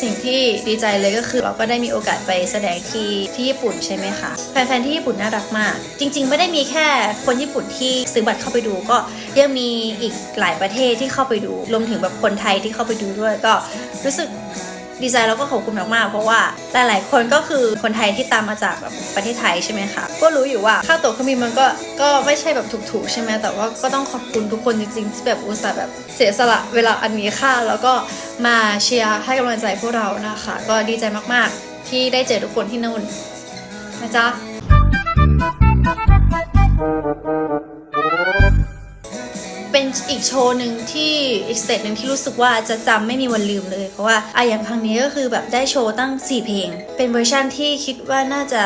สิ่งที่ดีใจเลยก็คือเราก็ได้มีโอกาสไปแสดงที่ที่ญี่ปุ่นใช่ไหมคะแฟนๆที่ญี่ปุ่นน่ารักมาก จริง ๆ ไม่ได้มีแค่คนญี่ปุ่นที่ซื้อบัตรเข้าไปดู ก็ยังมีอีกหลายประเทศที่เข้าไปดู รวมถึงแบบคนไทยที่เข้าไปดูด้วยก็รู้สึก ดีใจแล้วก็ขอบคุณมากๆ เพราะว่าหลายๆคนก็คือคนไทยที่ตามมาจากแบบประเทศไทยใช่ไหมคะ ก็รู้อยู่ว่าค่าตั๋วเครื่องบินมันก็ก็ไม่ใช่แบบถูกๆ ใช่ไหมแต่ว่าก็ต้องขอบคุณทุกคนจริงๆที่แบบอุตส่าห์แบบเสียสละเวลาอันมีค่าแล้วก็มาเชียร์ให้กำลังใจพวกเรานะคะ ก็ดีใจมากๆ ที่ได้เจอทุกคนที่นู่นนะจ๊ะ อีกโชว์หนึ่งที่อีกสเตจหนึ่งที่รู้สึกว่าจะจำไม่มีวันลืมเลย เพราะว่าอะอย่างครั้งนี้ก็คือแบบได้โชว์ตั้ง 4 เพลง เป็นเวอร์ชั่นที่คิดว่าน่าจะ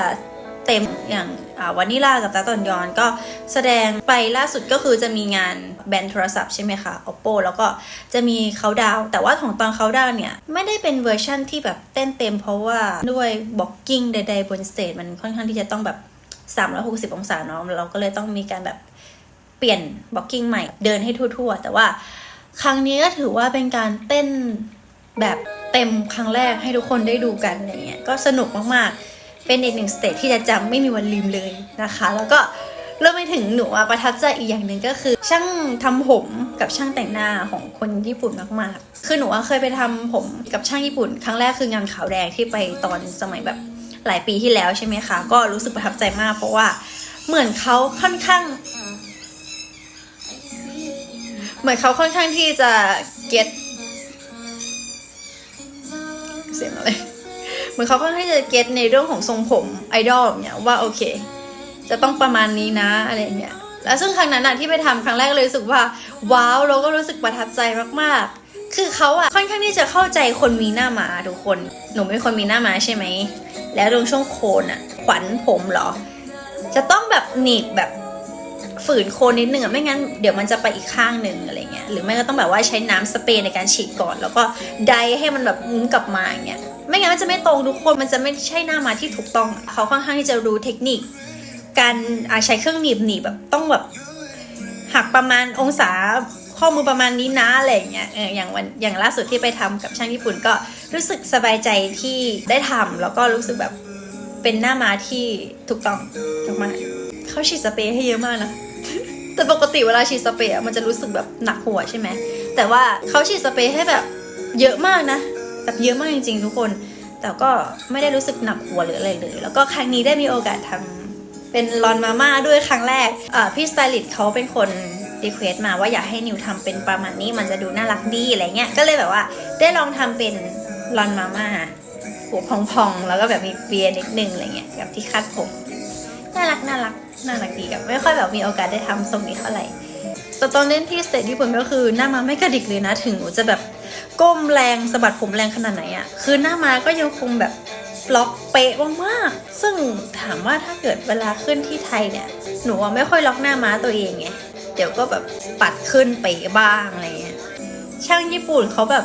เต็มอย่างวานิลากับตาตอนยอนก็แสดงไปล่าสุดก็คือจะมีงานแบนโทรศัพท์ใช่ไหมคะ oppo แล้วก็จะมีเขาดาว แต่ว่าของตอนเขาดาวเนี่ย ไม่ได้เป็นเวอร์ชั่นที่แบบเต้นเต็มเพราะว่าด้วยบ็อกกิ้งใดๆบนสเตจมันค่อนข้างที่จะต้องแบบ 360 องศาเนาะเราก็เลยต้องมีการแบบ เปลี่ยนบล็อกกิ้งใหม่เดินให้ทั่ว ๆ แต่ว่าครั้งนี้ก็ถือว่าเป็นการเต้นแบบเต็มครั้งแรกให้ทุกคนได้ดูกันอะไรเงี้ยก็สนุกมากๆ เป็นอีกหนึ่งสเตจที่จะจำไม่มีวันลืมเลยนะคะ แล้วก็เริ่มไปถึงหนูประทับใจอีกอย่างหนึ่งก็คือ ช่างทำผมกับช่างแต่งหน้าของคนญี่ปุ่นมากๆ คือหนูเคยไปทำผมกับช่างญี่ปุ่น ครั้งแรกคืองานขาวแดงที่ไปตอนสมัยแบบหลายปีที่แล้วใช่ไหมคะ ก็รู้สึกประทับใจมาก เพราะว่าเหมือนเขาค่อนข้าง เหมือนเขาค่อนข้างที่จะเก็ตเสียงอะไรเหมือนเขาค่อนข้างที่จะเก็ตในเรื่องของทรงผมไอดอลเนี่ยว่าโอเค จะต้องประมาณนี้นะอะไรเงี้ยแล้วซึ่งครั้งนั้นอะที่ไปทำครั้งแรกเลยรู้สึกว่าว้าวเราก็รู้สึกประทับใจมากๆ คือเขาอะค่อนข้างที่จะเข้าใจคนมีหน้ามาทุกคนหนูเป็นคนมีหน้ามาใช่ไหมแล้วตรงช่วงโคนอะขวัญผมเหรอ จะต้องแบบหนีบแบบ ฝืนโคนนิดนึงอะไม่งั้นเดี๋ยวมันจะไปอีกข้างหนึ่งอะไรเงี้ยหรือไม่ก็ต้องแบบว่าใช้น้ำสเปรย์ในการฉีดก่อน แล้วก็ไดให้มันแบบมุ้งกลับมาอย่างเงี้ยไม่งั้นมันจะไม่ตรงทุกคนมันจะไม่ใช่หน้ามาที่ถูกต้องเขาค่อนข้างที่จะรู้เทคนิค การใช้เครื่องหนีบหนีบแบบต้องแบบหักประมาณองศาข้อมือประมาณนี้นะอะไรอย่างเงี้ยเอออย่างวันอย่างล่าสุดที่ไปทำกับช่างญี่ปุ่นก็รู้สึกสบายใจที่ได้ทำแล้วก็รู้สึกแบบเป็นหน้ามาที่ถูกต้องมากเขาฉีดสเปรย์ให้เยอะมากนะ แต่ปกติเวลาฉีดสเปรย์มันจะรู้สึกแบบหนักหัวใช่ไหม แต่ว่าเขาฉีดสเปรย์ให้แบบเยอะมากนะแบบเยอะมากจริงๆ ทุกคน แต่ก็ไม่ได้รู้สึกหนักหัวหรืออะไรเลย แล้วก็ครั้งนี้ได้มีโอกาสทำเป็นลอนมาม่าด้วยครั้งแรกพี่สไตลิสต์เขาเป็นคนรีเควสต์มาว่าอยากให้นิวทำเป็นประมาณนี้มันจะดูน่ารักดีอะไรเงี้ย ก็เลยแบบว่าได้ลองทำเป็นลอนมาม่าหัวพองๆ แล้วก็แบบมีเปียนิดนึงอะไรเงี้ยกับที่คาดผมน่ารักน่ารัก น่ารักดีอะไม่ค่อยแบบมีโอกาสได้ทำทรงนี้เท่าไหร่แต่ตอนเล่นที่สเตจญี่ปุ่นก็คือหน้ามาไม่กระดิกเลยนะถึงหนูจะแบบก้มแรงสะบัดผมแรงขนาดไหนอะคือหน้ามาก็ยังคงแบบล็อกเป๊ะมากๆ ซึ่งถามว่าถ้าเกิดเวลาขึ้นที่ไทยเนี่ย หนูไม่ค่อยล็อกหน้าม้าตัวเองไง เดี๋ยวก็แบบปัดขึ้นเป๊ะบ้างอะไรเงี้ย ช่างญี่ปุ่นเขาแบบ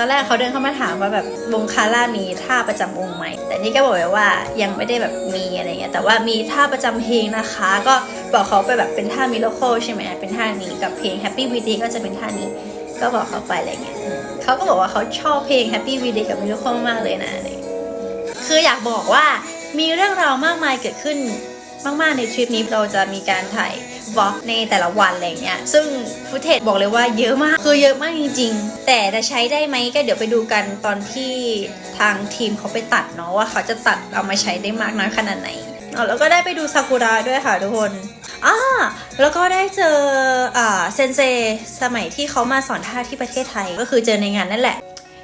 ตอนแรกเขาเดินเข้ามาถามว่าแบบวงคาร่ามีท่าประจำวงไหมแต่นี่ก็บอกไว้ว่ายังไม่ได้แบบมีอะไรเงี้ยแต่ว่ามีท่าประจำเพลงนะคะ ก็บอกเขาไปแบบเป็นท่ามิโลโคใช่ไหมเป็นท่านี้กับเพลง Happy v d ก็จะเป็นท่านี้ก็บอกเขาไปอะไรเงี้ยเขาก็บอกว่าเขาชอบเพลง Happy v d กับมิโลโคมากเลยนะคืออยากบอกว่ามีเรื่องราวมากมายเกิดขึ้นมาก ๆ ในทริปนี้เราจะมีการถ่าย วอล์กในแต่ละวันอะไรเงี้ยซึ่งฟุตเทจบอกเลยว่าเยอะมากคือเยอะมากจริง ๆ แต่จะใช้ได้ไหมก็เดี๋ยวไปดูกันตอนที่ทางทีมเขาไปตัดเนาะว่าเขาจะตัดเอามาใช้ได้มากน้อยขนาดไหนอ๋อแล้วก็ได้ไปดูซากุระด้วยค่ะทุกคนอ่าแล้วก็ได้เจออ่าเซนเซสมัยที่เขามาสอนท่าที่ประเทศไทยก็คือเจอในงานนั่นแหละ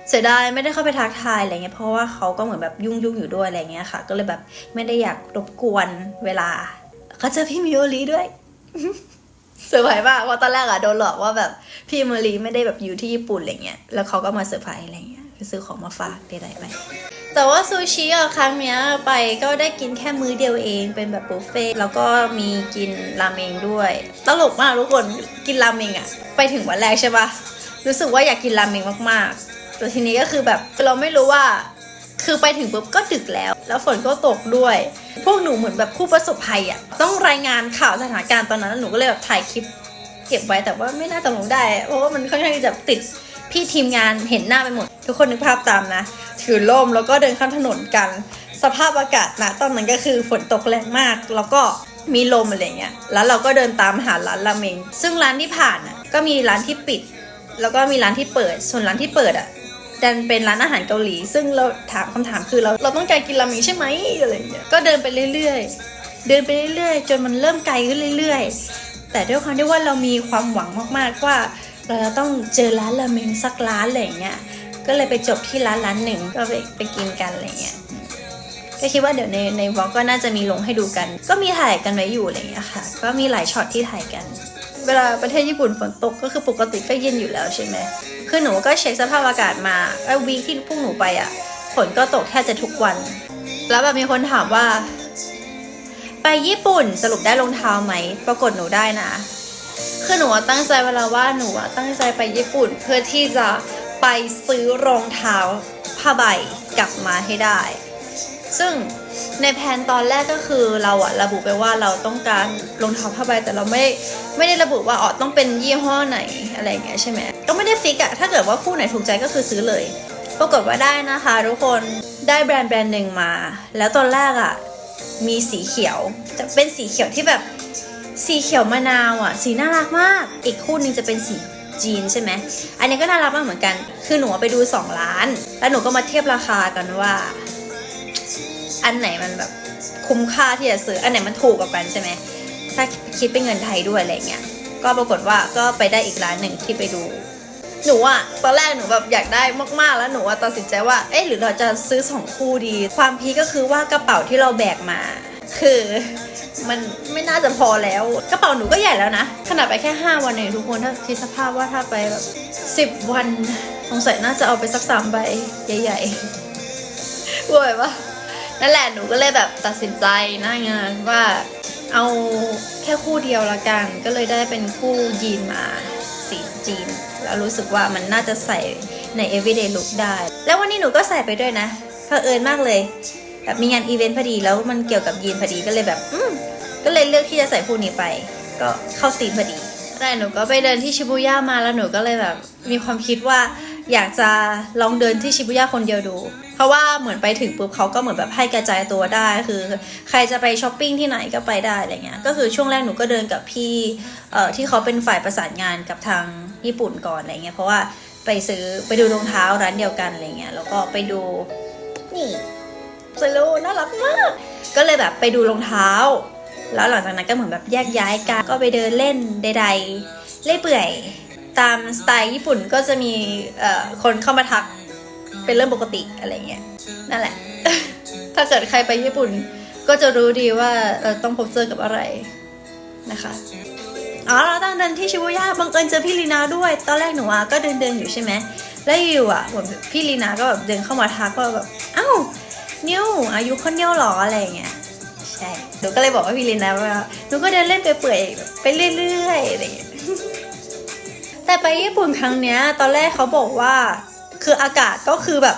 เสียดายไม่ได้เข้าไปทักทายอะไรเงี้ยเพราะว่าเขาก็เหมือนแบบยุ่งๆอยู่ด้วยอะไรเงี้ยค่ะ ก็เลยแบบไม่ได้อยากรบกวนเวลาก็เจอพี่มิโอรีด้วย เซอร์ไพรส์มากว่าตอนแรกอะโดนหลอกว่าแบบพี่มิโอรีไม่ได้แบบอยู่ที่ญี่ปุ่นอะไรเงี้ย แล้วเขาก็มาเซอร์ไพรส์อะไรเงี้ยไปซื้อของมาฝากได้ๆไป แต่ว่าซูชิอะครั้งเนี้ยไปก็ได้กินแค่มื้อเดียวเองเป็นแบบบุฟเฟ่ต์แล้วก็มีกินราเมงด้วย ตลกมากทุกคนกินราเมงอะไปถึงวันแรกใช่ปะรู้สึกว่าอยากกินราเมงมากๆแต่ทีนี้ก็คือแบบเราไม่รู้ว่า คือไปถึงปุ๊บก็ดึกแล้ว แล้วฝนก็ตกด้วย พวกหนูเหมือนแบบผู้ประสบภัยอะต้องรายงานข่าวสถานการณ์ตอนนั้นหนูก็เลยแบบถ่ายคลิป เก็บไว้แต่ว่าไม่น่าจะลงได้ เพราะว่ามันค่อนข้างจะติดพี่ทีมงานเห็นหน้าไปหมด ทุกคนนึกภาพตามนะ ถือร่มแล้วก็เดินข้ามถนนกัน สภาพอากาศนะตอนนั้นก็คือฝนตกแรงมาก แล้วก็มีลมอะไรเงี้ย แล้วเราก็เดินตามหาร้านราเมง ซึ่งร้านที่ผ่านอะก็มีร้านที่ปิด แล้วก็มีร้านที่เปิด ส่วนร้านที่เปิดอะ ดันเป็นร้านอาหารเกาหลี ซึ่งเราถามคำถามคือเราเราต้องการกินราเมงใช่ไหมอะไรอย่างเงี้ยก็เดินไปเรื่อยๆ เดินไปเรื่อยๆ จนมันเริ่มไกลขึ้นเรื่อย ๆ แต่ด้วยความที่ว่าเรามีความหวังมากๆว่า เราจะต้องเจอร้านราเมงสักร้านอะไรอย่างเงี้ยก็เลยไปจบที่ร้านร้านหนึ่งก็ไปไปกินกันอะไรเงี้ยก็คิดว่าเดี๋ยวในในวอลก็น่าจะมีลงให้ดูกัน ก็มีถ่ายกันไว้อยู่อะไรเงี้ยค่ะ ก็มีหลายช็อตที่ถ่ายกัน เวลาประเทศญี่ปุ่นฝนตกก็คือปกติก็เย็นอยู่แล้วใช่ไหม คือหนูก็เช็คสภาพอากาศมาไอ้วีคที่พวกหนูไปอะฝนก็ตกแทบจะทุกวัน แล้วแบบมีคนถามว่า ไปญี่ปุ่นสรุปได้รองเท้าไหม ปรากฏหนูได้นะ คือหนูตั้งใจเวลาว่าหนูตั้งใจไปญี่ปุ่นเพื่อที่จะไปซื้อรองเท้าผ้าใบกลับมาให้ได้ ซึ่ง ในแผนตอนแรกก็คือเราอะระบุไปว่าเราต้องการรองเท้าผ้าใบแต่เราไม่ไม่ได้ระบุว่าอ๋อต้องเป็นยี่ห้อไหนอะไรอย่างเงี้ยใช่ไหมก็ไม่ได้ฟิกอะถ้าเกิดว่าคู่ไหนถูกใจก็คือซื้อเลย ปรากฏว่าได้นะคะทุกคนได้แบรนด์แบรนด์หนึ่งมา แล้วตอนแรกอะมีสีเขียวแต่เป็นสีเขียวที่แบบสีเขียวมะนาวอะสีน่ารักมาก อีกคู่หนึงจะเป็นสีจีนใช่ไหมอันนี้ก็น่ารักมากเหมือนกัน คือหนูไปดูสองร้าน แล้วหนูก็มาเทียบราคากันว่า อันไหนมันแบบคุ้มค่าที่จะซื้อ อันไหนมันถูกกว่ากันใช่ไหม ถ้าคิดเป็นเงินไทยด้วยอะไรเงี้ย ก็ปรากฏว่าก็ไปได้อีกร้านหนึ่งที่ไปดู หนูอะตอนแรกหนูแบบอยากได้มากๆ แล้วหนูอะตัดสินใจว่า เอ๊ะหรือเราจะซื้อสองคู่ดี ความพีก็คือว่ากระเป๋าที่เราแบกมา คือมันไม่น่าจะพอแล้ว กระเป๋าหนูก็ใหญ่แล้วนะ ขนาดไปแค่ 5 วันเองทุกคนถ้าคิดสภาพว่าถ้าไปแบบสิบวันสงสัยน่าจะเอาไปสักสามใบใหญ่ๆเว้ยปะ นั่นแหละหนูก็เลยแบบตัดสินใจหน้างานว่าเอาแค่คู่เดียวละกัน ก็เลยได้เป็นคู่ยีนมาสีจีน แล้วรู้สึกว่ามันน่าจะใส่ใน everyday look ได้ แล้ววันนี้หนูก็ใส่ไปด้วยนะเผอิญมากเลยแบบมีงานอีเวนต์พอดีแล้วมันเกี่ยวกับยีนพอดีก็เลยแบบอืมก็เลยเลือกที่จะใส่คู่นี้ไป ก็เข้าตีมพอดีแต่หนูก็ไปเดินที่ชิบูย่ามาแล้วหนูก็เลยแบบมีความคิดว่า อยากจะลองเดินที่ชิบูย่าคนเดียวดู เพราะว่าเหมือนไปถึงปุ๊บเขาก็เหมือนแบบให้กระจายตัวได้ คือใครจะไปช้อปปิ้งที่ไหนก็ไปได้อะไรเงี้ย ก็คือช่วงแรกหนูก็เดินกับพี่เอ่อที่เขาเป็นฝ่ายประสานงานกับทางญี่ปุ่นก่อนอะไรเงี้ย เพราะว่าไปซื้อไปดูรองเท้าร้านเดียวกันอะไรเงี้ย แล้วก็ไปดูนี่เซโลน่ารักมาก ก็เลยแบบไปดูรองเท้า แล้วหลังจากนั้นก็เหมือนแบบแยกย้ายกัน ก็ไปเดินเล่นใดๆ เล่ยเปื่อย ตามสไตล์ญี่ปุ่นก็จะมีคนเข้ามาทักเป็นเรื่องปกติอะไรเงี้ยนั่นแหละ ถ้าเกิดใครไปญี่ปุ่น ก็จะรู้ดีว่าต้องพบเจอกับอะไรนะคะอ๋อเราตั้งเดินที่ชิบูย่าบังเอิญเจอพี่ลีนาด้วย ตอนแรกหนูอะก็เดินเดินอยู่ใช่ไหมแล้วอยู่อะเหมือนพี่ลีนาก็แบบเดินเข้ามาทักว่าแบบอ้าวนิวอายุคนเดียวหรออะไรเงี้ยใช่หนูก็เลยบอกว่าพี่ลินนะว่าหนูก็เดินเล่นไปเปื่อยๆไปเรื่อยๆอะไรอย่างเงี้ย แต่ไปญี่ปุ่นครั้งเนี้ย ตอนแรกเขาบอกว่า คืออากาศก็คือแบบ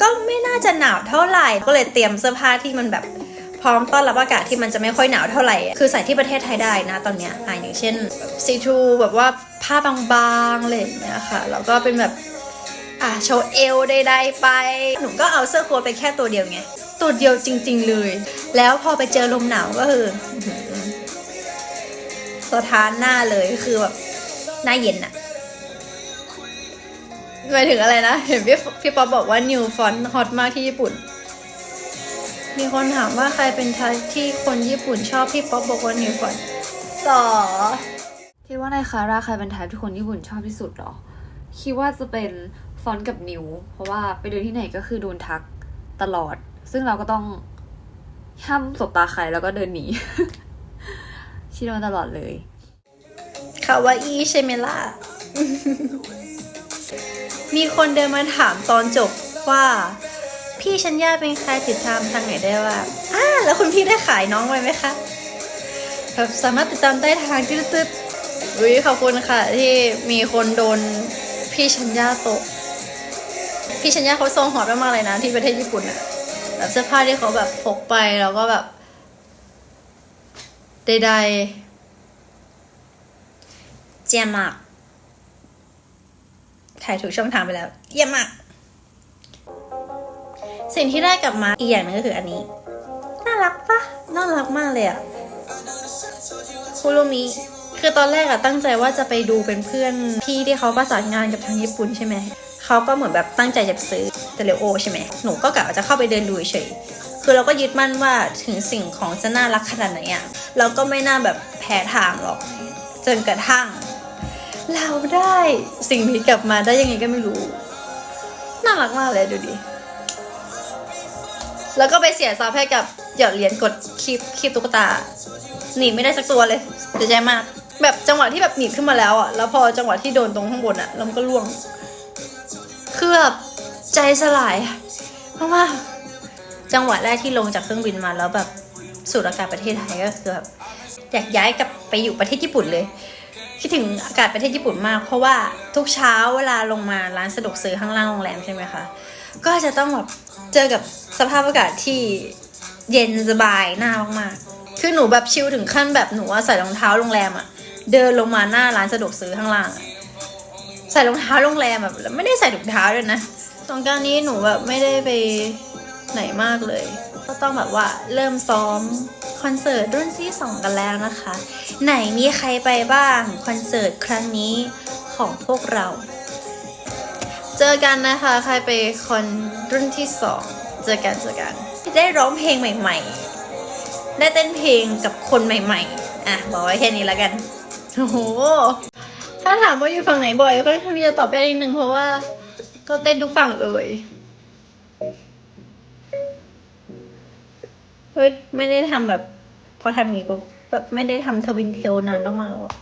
ก็ไม่น่าจะหนาวเท่าไหร่ ก็เลยเตรียมเสื้อผ้าที่มันแบบพร้อมต้อนรับอากาศที่มันจะไม่ค่อยหนาวเท่าไหร่ คือใส่ที่ประเทศไทยได้นะตอนเนี้ยอะอย่างเช่นซีทูแบบว่าผ้าบางๆอะไรอย่างเงี้ยค่ะ แล้วก็เป็นแบบอะโชว์เอวใดๆไป หนูก็เอาเสื้อโค้ทไปแค่ตัวเดียวไง ตัวเดียวจริง ๆเลย แล้วพอไปเจอลมหนาวก็คืออื้อหือสะท้านหน้าเลยคือแบบ หน้าเย็นอะหมายถึงอะไรนะ เห็นพี่พี่ป๊อปบอกว่า New Font ฮอตมากที่ญี่ปุ่น มีคนถามว่าใครเป็นไทยที่คนญี่ปุ่นชอบพี่ป๊อปบอกว่า New Font หรอ คิดว่าในคาร่าใครเป็นทป์ที่คนญี่ปุ่นชอบที่สุดเหรอ คิดว่าจะเป็นฟอนต์กับนิว เพราะว่าไปเดินที่ไหนก็คือโดนทักตลอด ซึ่งเราก็ต้องห้ามสบตาใครแล้วก็เดินหนี ชิโดนตลอดเลย คาวาอีใช่ไหมล่ะ มีคนเดินมาถามตอนจบว่า พี่ชัญญาเป็นใครติดตามทางไหนได้ว่าอ่าแล้วคุณพี่ได้ขายน้องไว้ไหมคะแบบสามารถติดตามได้ทางตืดๆอุ้ยขอบคุณค่ะ ที่มีคนโดนพี่ชัญญาตก พี่ชัญญาเขาทรงหอตมากเลยนะ ที่ประเทศญี่ปุ่นอะแบบเสื้อผ้าที่เขาแบบพกไปแล้วก็แบบใดๆ เจียมมากถ่ายถูกช่องทางไปแล้ว เยี่ยมมาก สิ่งที่ได้กลับมาอีกอย่างหนึงก็คืออันนี้ น่ารักปะน่ารักมากเลยอะคุโรมิคือตอนแรกอะตั้งใจว่าจะไปดูเป็นเพื่อนพี่ที่เขาประสานงานกับทางญี่ปุ่นใช่ไหม เขาก็เหมือนแบบตั้งใจจะซื้อเตเลโอใช่ไหม หนูก็กะว่าจะเข้าไปเดินดูเฉย คือเราก็ยึดมั่นว่าถึงสิ่งของจะน่ารักขนาดไหนอะเราก็ไม่น่าแบบแพ้ทางหรอก จนกระทั่ง เราได้สิ่งนี้กลับมาได้ยังไงก็ไม่รู้ น่ารักมากเลยดูดิ แล้วก็ไปเสียทรัพย์ให้กับหยอดเหรียญกดคลิปคลิปตุ๊กตา หนีไม่ได้สักตัวเลยเสียใจมาก แบบจังหวะที่แบบหนีบขึ้นมาแล้วอะ แล้วพอจังหวะที่โดนตรงข้างบนอะแล้วมันก็ล่วง คือแบบใจสลายเพราะว่าจังหวะแรกที่ลงจากเครื่องบินมาแล้วแบบสูดอากาศประเทศไทยก็คือแบบอยากย้ายกลับไปอยู่ประเทศญี่ปุ่นเลย คิดถึงอากาศประเทศญี่ปุ่นมาก เพราะว่าทุกเช้าเวลาลงมาร้านสะดวกซื้อข้างล่างโรงแรมใช่ไหมคะ ก็จะต้องแบบเจอกับสภาพอากาศที่เย็นสบายหน้ามากๆคือหนูแบบชิลถึงขั้นแบบหนูว่าใส่รองเท้าโรงแรมอะเดินลงมาหน้าร้านสะดวกซื้อข้างล่าง ใส่รองเท้าโรงแรมแบบไม่ได้ใส่ถุงเท้าด้วยนะสงกรารนี้หนูแบบไม่ได้ไปไหนมากเลย ก็ต้องแบบว่าเริ่มซ้อมคอนเสิร์ตรุ่นที่สองกันแล้วนะคะ ไหนมีใครไปบ้างคอนเสิร์ตครั้งนี้ของพวกเรา เจอกันนะคะ ใครไปคอนรุ่นที่สองเจอกันเจอกัน ได้ร้องเพลงใหม่ ๆ ได้เต้นเพลงกับคนใหม่ ๆ อะ บอกไว้แค่นี้แล้วกันโอ้โหถ้าถามว่าอยู่ฝั่งไหนบ่อยก็ค่อนข้างที่จะตอบได้นิดนึงเพราะว่าก็เต้นทุกฝั่งเลย ฮ้ยไม่ได้ทำแบบ พอทำอย่างนี้ก็แบบไม่ได้ทำทวินเทลนานมากๆแล้วอะ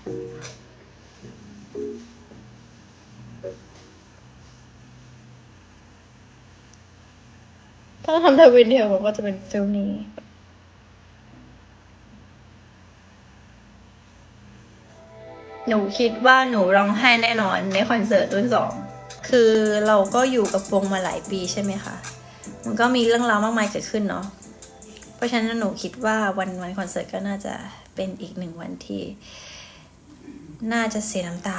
ถ้าทำทวินเทลมันก็จะเป็นฟิลนี้หนูคิดว่าหนูร้องไห้แน่นอนในคอนเสิร์ตรุ่นสองคือเราก็อยู่กับวงมาหลายปีใช่ไหมคะ มันก็มีเรื่องราวมากมายเกิดขึ้นเนาะ เพราะฉะนั้นหนูคิดว่าวันวันคอนเสิร์ตก็น่าจะเป็นอีกหนึ่งวันที่ น่าจะเสียน้ำตา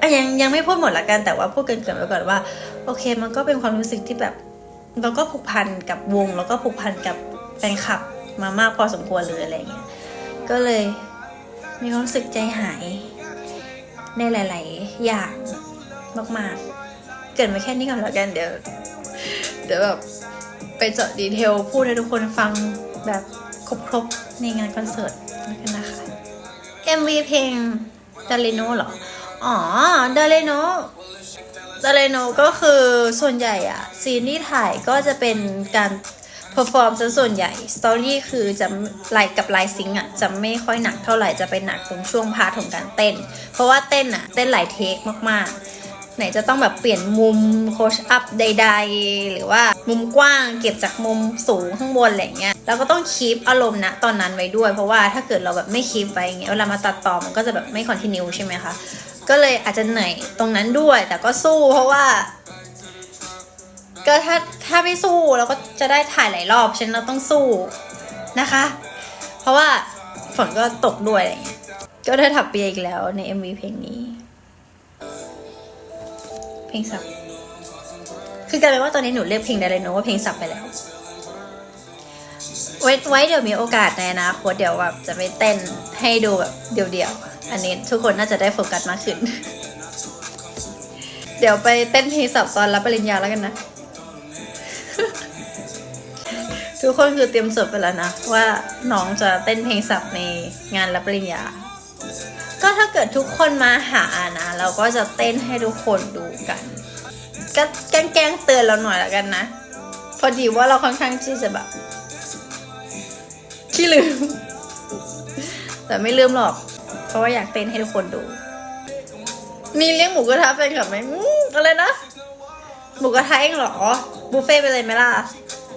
อะยังยังไม่พูดหมดละกันแต่ว่าพูดเกินๆไว้ก่อนว่า โอเค มันก็เป็นความรู้สึกที่แบบ เราก็ผูกพันกับวง แล้วก็ผูกพันกับแฟนคลับมามากพอสมควรเลยอะไรเงี้ยก็เลยมีความรู้สึกใจหาย ในหลาย ๆ อย่างมาก ๆ เกิดมาแค่นี้ก่อนแล้วกันเดี๋ยวเดี๋ยวแบบ ไปเจาะดีเทลพูดให้ทุกคนฟังแบบครบๆในงานคอนเสิร์ตแล้วกันนะคะ MV เพลงดาเลโนเหรอ อ๋อดาเลโนดาเลโนก็คือส่วนใหญ่อะซีนที่ถ่ายก็จะเป็นการเพอร์ฟอร์มซะส่วนใหญ่สตอรี่คือจะไลน์กับไลน์ซิงค์อะจะไม่ค่อยหนักเท่าไหร่จะไปหนักตรงช่วงพาร์ทของการเต้น เพราะว่าเต้นอะเต้นหลายเทคมากๆ ไหนจะต้องแบบเปลี่ยนมุมโคชอัพใด ๆ หรือว่ามุมกว้างเก็บจากมุมสูงข้างบนอะไรเงี้ยแล้วก็ต้องคีปอารมณ์นะตอนนั้นไว้ด้วย เพราะว่าถ้าเกิดเราแบบไม่คีปไว้เงี้ยเวลามาตัดต่อมันก็จะแบบไม่คอนติเนียใช่ไหมคะก็เลยอาจจะเหนื่อยตรงนั้นด้วย แต่ก็สู้เพราะว่าก็ถ้าถ้าไม่สู้เราก็จะได้ถ่ายหลายรอบฉะนันเราต้องสู้นะคะ เพราะว่าฝนก็ตกด้วยอะไรเงี้ยก็ได้ถักเปียอีกแล้วใน MV เพลงนี้ เพลงสับ คือกลายเป็นว่าตอนนี้หนูเรียกเพลงไดเลยโนว่าเพลงสับไปแล้ว ไว้ไว้เดี๋ยวมีโอกาสในอนาคตเดี๋ยวแบบจะไปเต้นให้ดูแบบเดี่ยวๆ อันนี้ทุกคนน่าจะได้โฟกัสมากขึ้น เดี๋ยวไปเต้นเพลงสับตอนรับปริญญาแล้วกันนะ ทุกคนคือเตรียมสดไปแล้วนะ ว่าน้องจะเต้นเพลงสับในงานรับปริญญา ก็ถ้าเกิดทุกคนมาหานะ เราก็จะเต้นให้ทุกคนดูกัน ก็แกล้งเตือนเราหน่อยแล้วกันนะ พอดีว่าเราค่อนข้างที่จะแบบขี้ลืม แต่ไม่ลืมหรอก เพราะว่าอยากเต้นให้ทุกคนดูมีเลี้ยงหมูกระทะแฟนคลับไหมอืมอะไรนะ หมูกระทะเองเหรอ บุฟเฟ่ไปเลยไหมล่ะ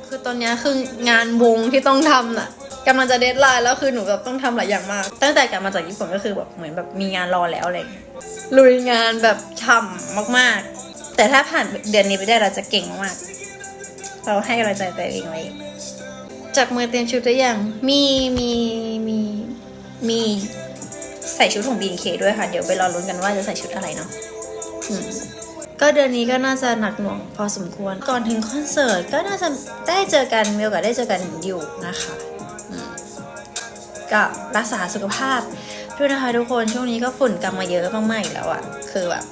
คือตอนนี้คืองานวงที่ต้องทำน่ะ กำลังจะเดทไลน์แล้วคือหนูแบบต้องทำหลายอย่างมาก ตั้งแต่กลับมาจากญี่ปุ่นก็คือแบบเหมือนแบบมีงานรอแล้วอะไรอย่างเงี้ยลุยงานแบบฉ่ำมากๆ แต่ถ้าผ่านเดือนนี้ไปได้เราจะเก่งมากเราให้กำลังใจตัวเองไว้จากมือเตรียมชุดตัวอย่างมีมีมีมีใส่ชุดของ BNK ด้วยค่ะ เดี๋ยวไปรอลุ้นกันว่าจะใส่ชุดอะไรเนาะก็เดือนนี้ก็น่าจะหนักหน่วงพอสมควร ก่อนถึงคอนเสิร์ตก็น่าจะได้เจอกันมีโอกาสได้เจอกันอยู่นะคะ ก็รักษาสุขภาพด้วยนะคะทุกคนช่วงนี้ก็ฝุ่นกลับมาเยอะมากๆอีกแล้วอะคือแบบ